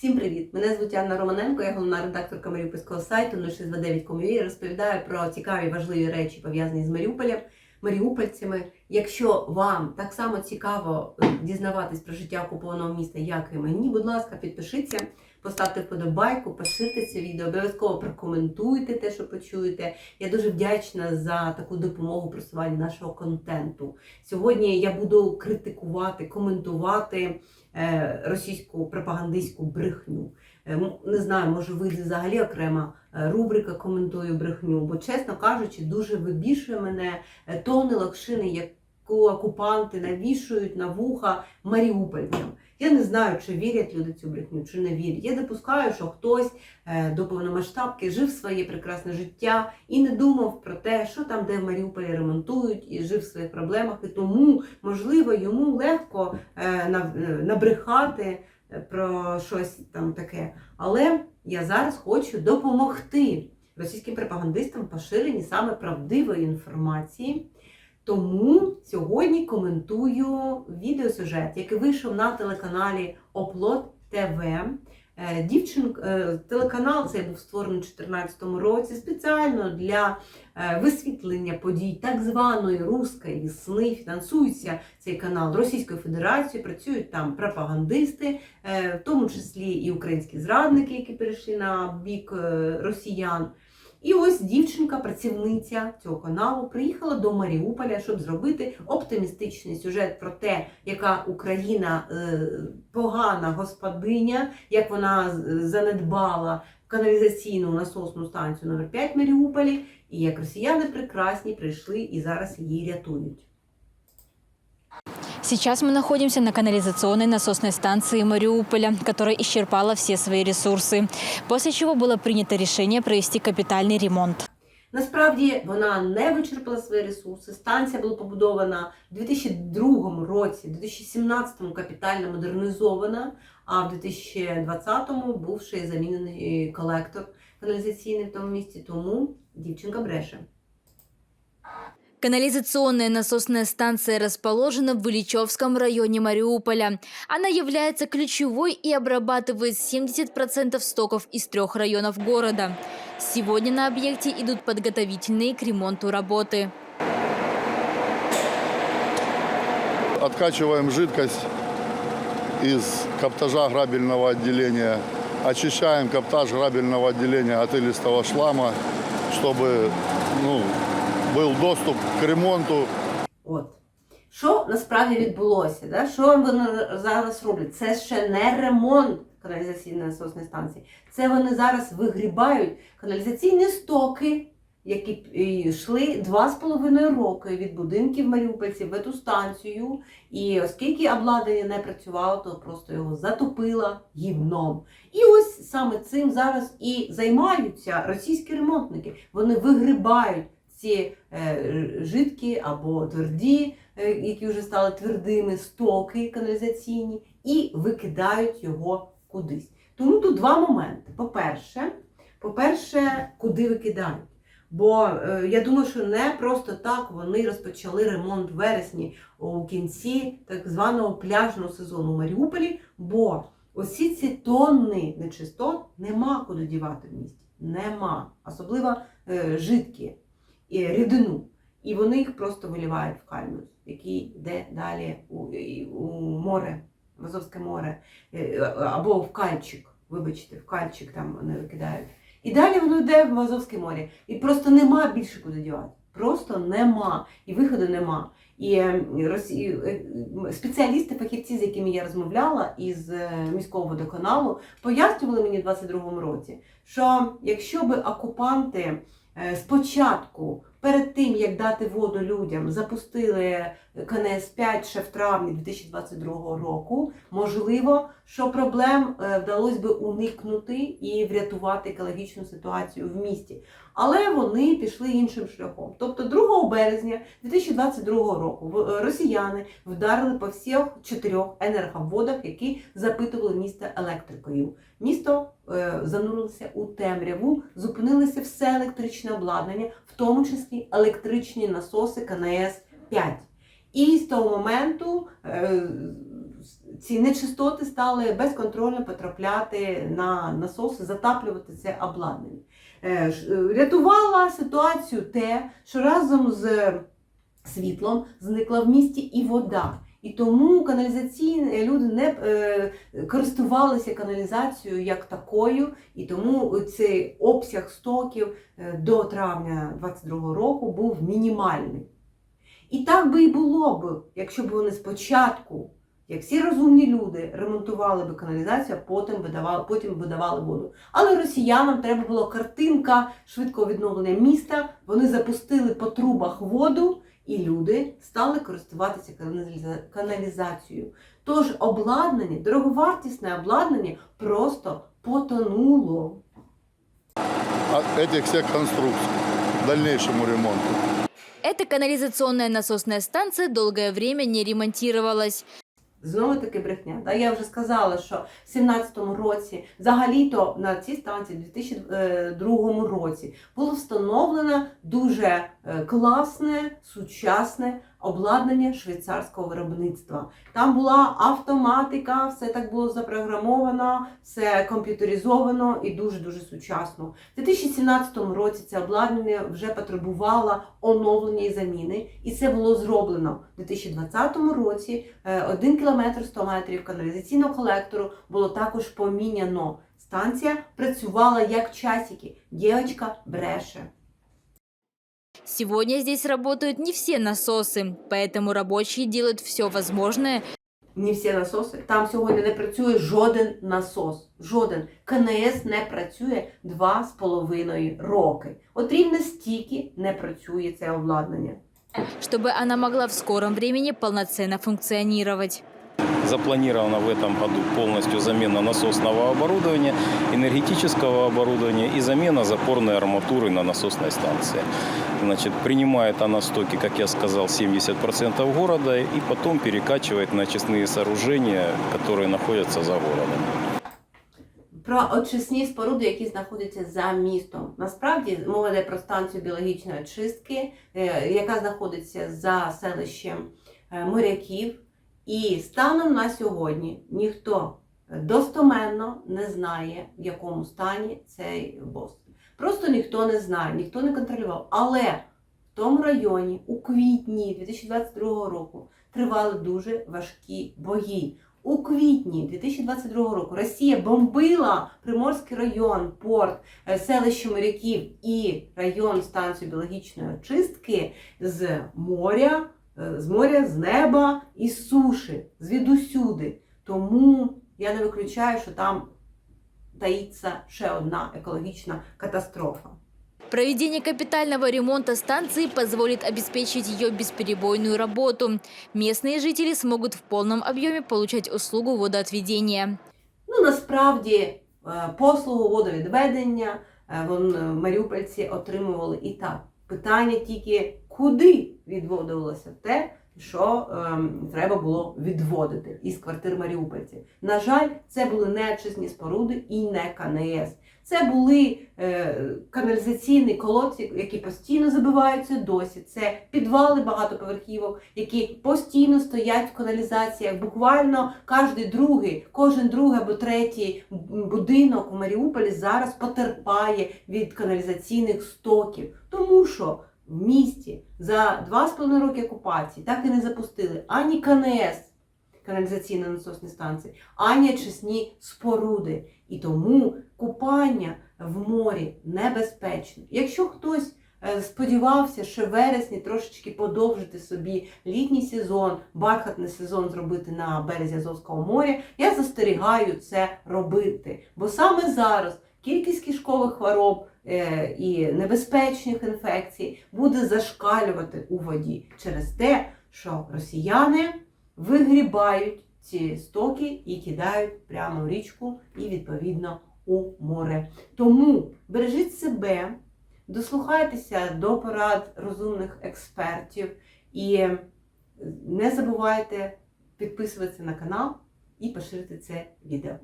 Всім привіт! Мене звуть Анна Романенко, я головна редакторка маріупольського сайту 0629.com.ua і розповідаю про цікаві важливі речі, пов'язані з Маріуполем, маріупольцями. Якщо вам так само цікаво е, дізнаватись про життя окупованого міста, як і мені, будь ласка, підпишіться, поставте вподобайку, поширте це відео, обов'язково прокоментуйте те, що почуєте. Я дуже вдячна за таку допомогу просуванні нашого контенту. Сьогодні я буду критикувати, коментувати е, російську пропагандистську брехню. Е, Не знаю, може вийде взагалі окрема е, рубрика коментую брехню, бо, чесно кажучи, дуже вибішує мене е, тони локшини, яку окупанти навішують на вуха маріупольцям. Я не знаю, чи вірять люди цю брехню, чи не вірять. Я допускаю, що хтось до повномасштабки жив своє прекрасне життя і не думав про те, що там, де в Маріуполі ремонтують, і жив в своїх проблемах. І тому, можливо, йому легко набрехати про щось там таке. Але я зараз хочу допомогти російським пропагандистам поширенні саме правдивої інформації. Тому сьогодні коментую відеосюжет, який вийшов на телеканалі Оплот ТВ. Е, Дівчин, е, телеканал цей був створений у 2014 році спеціально для е, висвітлення подій так званої руської весни. Фінансується цей канал Російською Федерацією, працюють там пропагандисти, в тому числі і українські зрадники, які перейшли на бік росіян. І ось дівчинка, працівниця цього каналу, приїхала до Маріуполя, щоб зробити оптимістичний сюжет про те, яка Україна е, погана господиня, як вона занедбала каналізаційну насосну станцію номер 5 в Маріуполі, і як росіяни прекрасні прийшли і зараз її рятують. Сейчас мы находимся на канализационной насосной станции Мариуполя, которая исчерпала все свои ресурсы, после чего было принято решение провести капитальный ремонт. Насправді вона не вичерпала свої ресурси. Станція була побудована в 2002 році, в 2017 капітально модернізована, а в 2020 був ще й замінений колектор каналізаційний в тому місці. Тому дівчинка бреше. Канализационная насосная станция расположена в Ильичевском районе Мариуполя. Она является ключевой и обрабатывает 70% стоков из трех районов города. Сегодня на объекте идут подготовительные к ремонту работы. Откачиваем жидкость из каптажа грабельного отделения. Очищаем каптаж грабельного отделения от илистого шлама, чтобы ну, был доступ к ремонту. От. Що насправді відбулося? Да? Що вони зараз роблять? Це ще не ремонт каналізаційної насосної станції. Це вони зараз вигрібають каналізаційні стоки, які йшли два з половиною роки від будинків маріупольців в цю станцію. І оскільки обладнання не працювало, то просто його затопило гівном. І ось саме цим зараз і займаються російські ремонтники. Вони вигрібають ці е, жидкі або тверді, е, які вже стали твердими, стоки каналізаційні, і викидають його кудись. Тому тут два моменти. По-перше, по-перше, куди викидають? Бо е, я думаю, що не просто так вони розпочали ремонт в вересні у кінці так званого пляжного сезону у Маріуполі, бо усі ці тонни нечистот нема куди дівати в місті. Нема. Особливо жидкі рідину. І вони їх просто вилівають в кальмус, який йде далі у, у море, в Азовське море, е, або в кальчик. Вибачте, в кальчик там вони викидають. І далі воно йде в Азовське море. І просто нема більше куди дівати. Просто нема. І виходу нема. І е, Росі... е, спеціалісти, фахівці, з якими я розмовляла із міського водоканалу, пояснювали мені в 22-му році, що якщо би окупанти спочатку, перед тим як дати воду людям, запустили КНС 5 ще в травні 2022 року, можливо, що проблем е, вдалося би уникнути і врятувати екологічну ситуацію в місті. Але вони пішли іншим шляхом. Тобто 2 березня 2022 року е, росіяни вдарили по всіх чотирьох енерговодах, які запитували місто електрикою. Місто е, занурилося у темряву, зупинилося все електричне обладнання, в тому числі електричні насоси КНС 5. І з того моменту е, ці нечистоти стали безконтрольно потрапляти на насоси, затаплювати це обладнання. Е, Рятувала ситуацію те, що разом з світлом зникла в місті і вода. І тому каналізаційні люди не е, користувалися каналізацією як такою, і тому цей обсяг стоків е, до травня 22 року був мінімальний. І так би і було б, якщо б вони спочатку, як всі розумні люди, ремонтували б каналізацію, а потім видавали, потім видавали воду. Але росіянам треба була картинка швидкого відновлення міста. Вони запустили по трубах воду, і люди стали користуватися каналізацією. Тож обладнання, дороговартісне обладнання просто потонуло. От этих всех конструкций к дальнейшему ремонту. Эта канализационная насосная станция долгое время не ремонтировалась. Знову таки брехня. Да? Я вже сказала, що в 17-му році, взагалі-то на цій станції, в 2002 році, було встановлено дуже е, класне, сучасне обладнання швейцарського виробництва. Там була автоматика, все так було запрограмовано, все комп'ютеризовано і дуже-дуже сучасно. В 2017 році це обладнання вже потребувало оновлення і заміни, і це було зроблено в 2020 році. Е, 1 кілометр 100 метрів каналізаційного колектору було також поміняно. Станція працювала як часики. Дівчинка бреше. Сегодня здесь работают не все насосы, поэтому рабочие делают все возможное, Не всі насоси. Там сьогодні не працює жоден насос. Жоден. КНС не працює два з половиною роки. От рівно стільки не працює це обладнання. чтобы она могла в скором времени полноценно функционировать. Запланирована в этом году полностью замена насосного оборудования, энергетического оборудования и замена запорной арматуры на насосной станции. Значит, принимает она стоки, как я сказал, 70% города и потом перекачивает на очистные сооружения, которые находятся за городом. Про очисні споруди, які знаходяться за містом. Насправді мова йде про станцію біологічної очистки, е, яка знаходиться за селищем е, моряків. І станом на сьогодні ніхто достоменно не знає, в якому стані цей бос. Просто ніхто не знає, ніхто не контролював. Але в тому районі у квітні 2022 року тривали дуже важкі бої. У квітні 2022 року Росія бомбила Приморський район, порт, е, селище моряків і район станцію біологічної очистки з моря, е, з моря, з неба і з суші, звідусюди. Тому я не виключаю, що там таїться ще одна екологічна катастрофа. Проведение капитального ремонта станции позволит обеспечить ее бесперебойную работу. Местные жители смогут в полном объеме получать услугу водоотведения. Ну, насправді, е, послугу водовідведення е, вон, е, маріупольці отримували і так. Питання тільки, куди відводилося те, що ем, треба було відводити із квартир маріупольців. На жаль, це були не очисні споруди і не КНС. Це були е, каналізаційні колодці, які постійно забиваються досі. Це підвали багатоповерхівок, які постійно стоять в каналізаціях. Буквально кожен другий, кожен другий або третій будинок у Маріуполі зараз потерпає від каналізаційних стоків, тому що в місті за два з половиною роки окупації так і не запустили ані КНС, каналізаційні насосні станції, ані очисні споруди. І тому купання в морі небезпечно. Якщо хтось е, сподівався, що вересні трошечки подовжити собі літній сезон, бархатний сезон зробити на березі Азовського моря, я застерігаю це робити. Бо саме зараз кількість кишкових хвороб і небезпечних інфекцій буде зашкалювати у воді через те, що росіяни вигрібають ці стоки і кидають прямо в річку і відповідно у море. Тому бережіть себе, дослухайтеся до порад розумних експертів і не забувайте підписуватися на канал і поширити це відео.